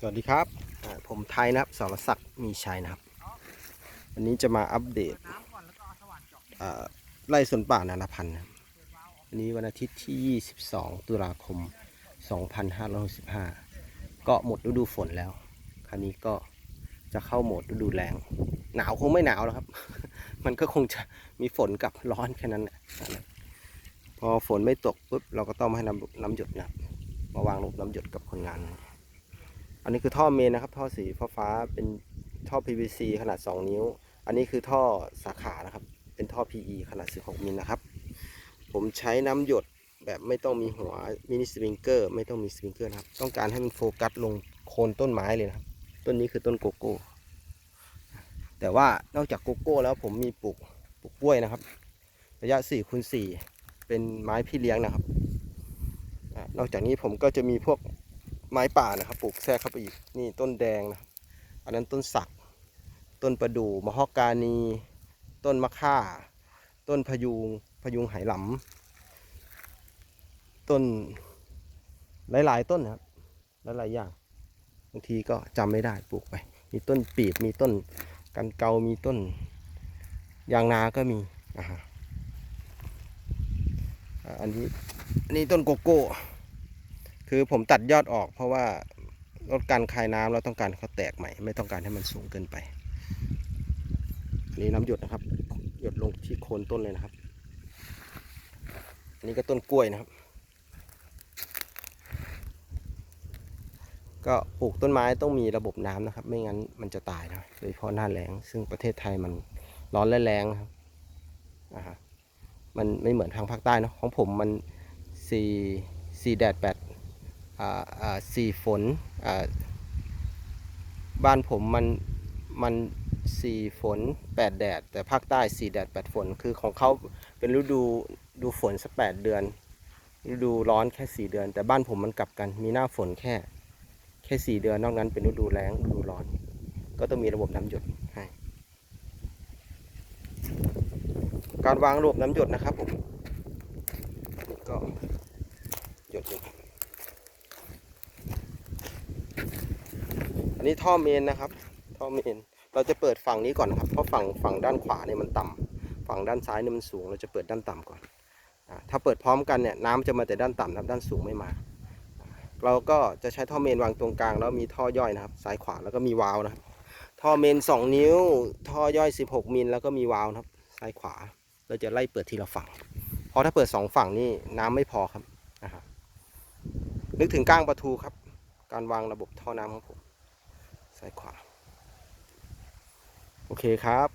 สวัสดีครับ ผมไทยนะครับสรศักดิ์มีชัยนะครับ วันนี้จะมาอัปเดตไล่สวนป่านานาพันธุ์วันนี้วันอาทิตย์ที่ 22 ตุลาคม 2565 ก็หมดฤดูฝนแล้ว คราวนี้ก็จะเข้าโหมดฤดูแรงหนาวคงไม่หนาวแล้วครับ มันก็คงจะมีฝนกับร้อนแค่นั้นแหละพอฝนไม่ตกปุ๊บเราก็ต้องมาให้น้ำน้ำหยดนะครับมาวางลงน้ำหยดกับคนงาน อันนี้คือท่อเมนนะครับ ท่อสีฟ้าฟ้าเป็นท่อ PVC ขนาด 2 นิ้ว อันนี้คือท่อสาขานะครับ เป็นท่อ PE ขนาด 16 มิลนะครับ ผมใช้น้ำหยดแบบไม่ต้องมีหัวมินิสปริงเกอร์ไม่ต้องมีสปริงเกอร์นะครับ ต้องการให้มันโฟกัสลงโคนต้นไม้เลยนะครับ ต้นนี้คือต้นโกโก้ แต่ว่านอกจากโกโก้แล้วผมมีปลูกปลูกกล้วยนะครับ ระยะ4คูณ4เป็นไม้พี่เลี้ยงนะครับ นอกจากนี้ผมก็จะมีพวก ไม้ป่านะครับปลูกแทรกเข้าไปอีกนี่ต้นแดงนะอันนั้นต้นสัก ต้นประดู่มะฮอกกานี ต้นมะค่า ต้นพยุงพยุงไหหลำต้นหลายๆ ต้นนะครับหลายๆอย่างบางทีก็จำไม่ได้ปลูกไป มีต้นปีบมีต้นกันเกามีต้นยางนาก็มีอ่าอ่าอันนี้อันนี้ต้นโกโก้ คือผมตัดยอดออกเพราะว่าลดการคายน้ำเราต้องการเขาแตกใหม่ ไม่ต้องการให้มันสูงเกินไป อันนี้น้ำหยดนะครับ หยดลงที่โคนต้นเลยนะครับ อันนี้ก็ต้นกล้วยนะครับ ก็ปลูกต้นไม้ต้องมีระบบน้ำนะครับ ไม่งั้นมันจะตายนะโดยเฉพาะหน้าแล้ง ซึ่งประเทศไทยมันร้อนและแรงครับอ่ามันไม่เหมือนทางภาคใต้เนะของผมมันสี่สี่แดดแปด สีฝนบ้านผมมันมันสี่ฝนแปดแดด แต่ภาคใต้สี่แดดแปดฝนคือของเขาเป็นฤดูดูฝนสักแปดเดือน ฤดูร้อนแค่สี่เดือน แต่บ้านผมมันกลับกันมีหน้าฝนแค่ แค่สี่เดือนนอกนั้นเป็นฤดูแล้งฤดูร้อน ก็ต้องมีระบบน้ำหยดให้การวางระบบน้ำหยดนะครับผมนี่ก็หยดอยู่ครับ อันนี้ท่อเมนนะครับ ท่อเมน เราจะเปิดฝั่งนี้ก่อนนะครับเพราะฝั่งฝั่งด้านขวาเนี่ยมันต่ำฝั่งด้านซ้ายเนี่ยมันสูง เราจะเปิดด้านต่ำก่อนอถ้าเปิดพร้อมกันเนี่ยน้ำจะมาแต่ด้านต่ำนะด้านสูงไม่มา เราก็จะใช้ท่อเมนวางตรงกลาง แล้วมีท่อย่อยนะครับ ซ้ายขวาแล้วก็มีวาล์วนะครับท่อเมน 2 นิ้ว ท่อย่อย 16 มิลแล้วก็มีวาล์วนะครับ ซ้ายขวา เราจะไล่เปิดทีละฝั่ง เพราะถ้าเปิด 2 ฝั่งนี่น้ำไม่พอครับนะครับนึกถึงก้างประตูครับ การวางระบบท่อน้ำของผม ซ้ายขวา โอเคครับ